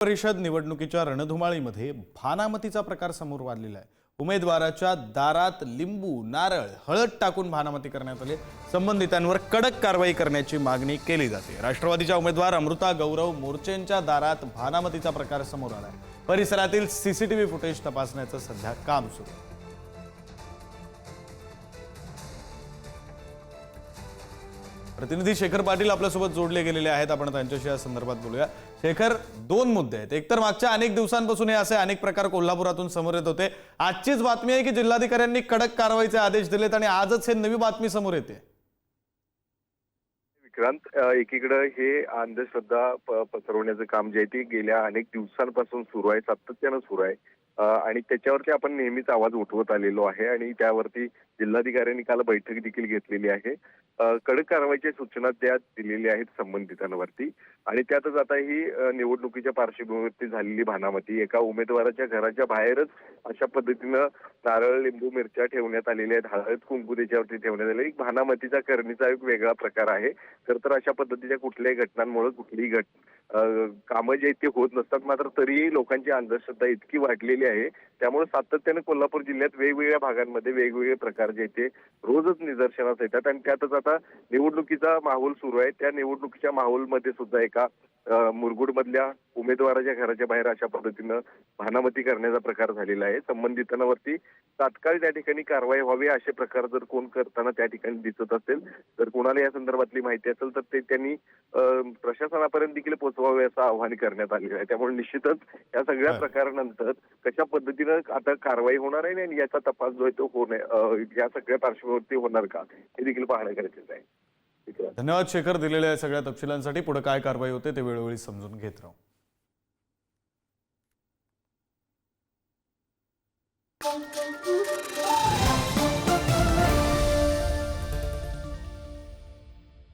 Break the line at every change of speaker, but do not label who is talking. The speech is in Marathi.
परिषद निवडणुकीच्या रणधुमाळीमध्ये भानामतीचा प्रकार समोर वाढलेला आहे. उमेदवाराच्या दारात लिंबू नारळ हळद टाकून भानामती करण्यात आले. संबंधितांवर कडक कारवाई करण्याची मागणी केली जाते. राष्ट्रवादीच्या उमेदवार अमृता गौरव मोर्चेंच्या दारात भानामतीचा प्रकार समोर आला आहे. परिसरातील सीसीटीव्ही फुटेज तपासण्याचं सध्या काम सुरू आहे. प्रतिनिधी शेखर पाटील आपल्यासोबत जोडले गेलेले आहेत. आपण त्यांच्याशी या संदर्भात बोलूया. शेखर दोन मुद्दे आहेत. एकतर मागच्या अनेक दिवसांपासून हे असे अनेक प्रकार कोल्हापुरातून समोर येत होते. आजचीच बातमी आहे की जिल्हाधिकाऱ्यांनी कडक कारवाईचे आदेश दिलेत आणि आजच हे नवी बातमी समोर येते.
विक्रांत अ, एकीकडं हे अंधश्रद्धा पसरवण्याचं काम जे आहे ते गेल्या अनेक दिवसांपासून सुरू आहे सातत्यानं सुरू आहे. आणि त्याच्यावरती आपण नेहमीच आवाज उठवत आलेलो आहे आणि त्यावरती जिल्हाधिकाऱ्यांनी काल बैठक देखील घेतलेली आहे. कडक कारवाईच्या सूचना त्या दिलेल्या आहेत संबंधितांवरती. आणि त्यातच आता ही निवडणुकीच्या पार्श्वभूमीवरती झालेली भानामती एका उमेदवाराच्या घराच्या बाहेरच अशा पद्धतीनं नारळ लिंबू मिरच्या ठेवण्यात आलेल्या आहेत. हळद कुंकू त्याच्यावरती ठेवण्यात आले एक भानामतीचा करणीचा एक वेगळा प्रकार आहे. खर तर अशा पद्धतीच्या कुठल्याही घटनांमुळे कुठलीही घट कामं जे आहेत ते होत नसतात. मात्र तरीही लोकांची अंधश्रद्धा इतकी वाढलेली आहे. त्यामुळे सातत्याने कोल्हापूर जिल्ह्यात वेगवेगळ्या भागांमध्ये वेगवेगळे प्रकार जे आहेत ते रोजच निदर्शनास येतात. आणि त्यातच आता निवडणुकीचा माहोल सुरू आहे. त्या निवडणुकीच्या माहोलमध्ये सुद्धा एका मुरगुड मधल्या उमेदवाराच्या घराच्या बाहेर अशा पद्धतीनं भानामती करण्याचा प्रकार झालेला आहे. संबंधितांवरती तात्काळ त्या ठिकाणी कारवाई व्हावी असे प्रकार जर कोण करताना त्या ठिकाणी दिसत असेल तर कोणाला या संदर्भातली माहिती असेल तर ते त्यांनी प्रशासनापर्यंत देखील पोहोचवावे असं आवाहन करण्यात आलेलं आहे त्यामुळे निश्चितच या सगळ्या. प्रकारानंतर कशा पद्धतीनं आता कारवाई होणार आहे आणि याचा तपास जो आहे तो होणे या सगळ्या पार्श्वभूमीवरती होणार का हे देखील पाहणं गरजेचं आहे.
धन्यवाद शेखर दिलेल्या सगळ्या तपशिलांसाठी पुढे काय कारवाई होते ते वेळोवेळी समजून घेत राहू
Thank you.